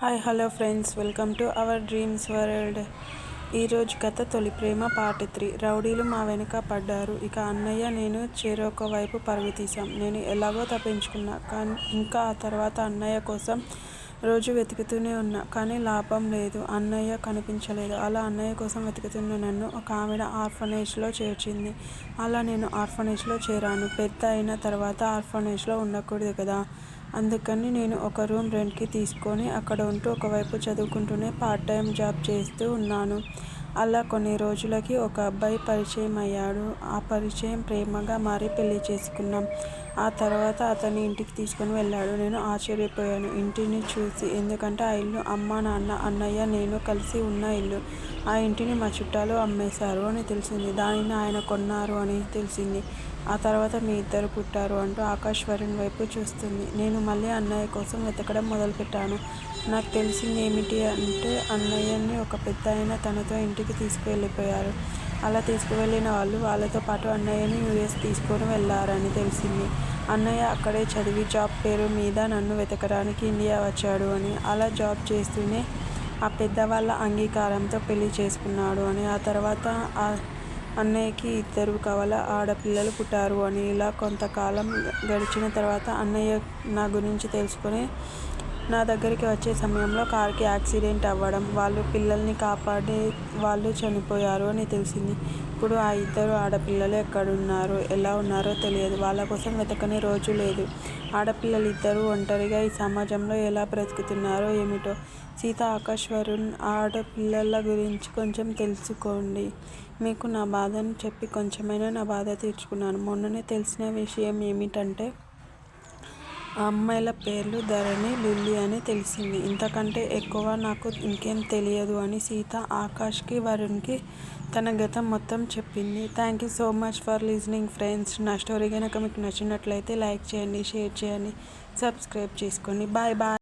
Hi hello friends welcome to our dreams world ఈరోజు కథ తొలి ప్రేమ పార్ట్ త్రీ రౌడీలు మా వెనుక పడ్డారు. ఇక అన్నయ్య నేను చెరొక వైపు పరుగు తీసాం నేను ఎలాగో తప్పించుకున్నా కానీ ఇంకా ఆ తర్వాత అన్నయ్య కోసం రోజు వెతుకుతూనే ఉన్నా కానీ లాభం లేదు. అన్నయ్య కనిపించలేదు. అలా అన్నయ్య కోసం వెతుకుతున్న నన్ను ఒక ఆవిడ ఆర్ఫనేజ్లో చేర్చింది. అలా నేను ఆర్ఫనేజ్లో చేరాను. పెద్ద అయిన తర్వాత ఆర్ఫనేజ్లో ఉండకూడదు కదా. అందుకని నేను ఒక రూమ్ రెంట్కి తీసుకొని అక్కడ ఉంటూ ఒకవైపు చదువుకుంటూనే పార్ట్ టైం జాబ్ చేస్తూ ఉన్నాను. అలా కొన్ని రోజులకి ఒక అబ్బాయి పరిచయం అయ్యాడు. ఆ పరిచయం ప్రేమగా మారి పెళ్ళి చేసుకున్నాం. ఆ తర్వాత అతన్ని ఇంటికి తీసుకొని వెళ్ళాడు. నేను ఆశ్చర్యపోయాను. ఇంటిని చూసి ఎందుకంటే ఆ ఇల్లు అమ్మ నాన్న అన్నయ్య నేను కలిసి ఉన్న ఇల్లు. ఆ ఇంటిని మా చుట్టాలు అమ్మేశారు అని తెలిసింది. దానిని ఆయన కొన్నారు అని తెలిసింది. ఆ తర్వాత మీ ఇద్దరు పుట్టారు అంటూ ఆకాష్ వరుణ్ వైపు చూస్తుంది. నేను మళ్ళీ అన్నయ్య కోసం వెతకడం మొదలుపెట్టాను. నాకు తెలిసింది ఏమిటి అంటే అన్నయ్యని ఒక పెద్ద ఆయన తనతో ఇంటికి తీసుకువెళ్ళిపోయారు. అలా తీసుకువెళ్ళిన వాళ్ళు వాళ్ళతో పాటు అన్నయ్యని యూఎస్ తీసుకొని వెళ్ళారని తెలిసింది. అన్నయ్య అక్కడే చదివి జాబ్ పేరు మీద నన్ను వెతకడానికి ఇండియా వచ్చాడు అని అలా జాబ్ చేస్తూనే ఆ పెద్దవాళ్ళ అంగీకారంతో పెళ్ళి చేసుకున్నాడు అని ఆ తర్వాత ఆ అన్నయ్యకి ఇద్దరు కవల? ఆడపిల్లలు పుట్టారు అని. ఇలా కొంతకాలం గడిచిన తర్వాత అన్నయ్య నా గురించి తెలుసుకొని నా దగ్గరికి వచ్చే సమయంలో కార్కి యాక్సిడెంట్ అవ్వడం వాళ్ళు పిల్లల్ని కాపాడే వాళ్ళు చనిపోయారు అని తెలిసింది. ఇప్పుడు ఆ ఇద్దరు ఆడపిల్లలు ఎక్కడున్నారు ఎలా ఉన్నారో తెలియదు. వాళ్ళ కోసం వెతకని రోజు లేదు. ఆడపిల్లలు ఇద్దరు ఒంటరిగా ఈ సమాజంలో ఎలా బ్రతుకుతున్నారో ఏమిటో సీత ఆకాష్ వరుణ్ ఆడపిల్లల గురించి కొంచెం తెలుసుకోండి. మీకు నా బాధను చెప్పి కొంచెమైనా నా బాధ తీర్చుకున్నాను. మొన్ననే తెలిసిన విషయం ఏమిటంటే ఆ అమ్మాయిల పేర్లు ధరణి లిల్లీ అని తెలిసింది. ఇంతకంటే ఎక్కువ నాకు ఇంకేం తెలియదు అని సీత ఆకాష్కి వరుణ్కి తన గతం మొత్తం చెప్పింది. Thank you so much for listening friends. నా స్టోరీ కనుక మీకు నచ్చినట్లయితే లైక్ చేయండి షేర్ చేయండి సబ్స్క్రైబ్ చేసుకోండి. Bye bye.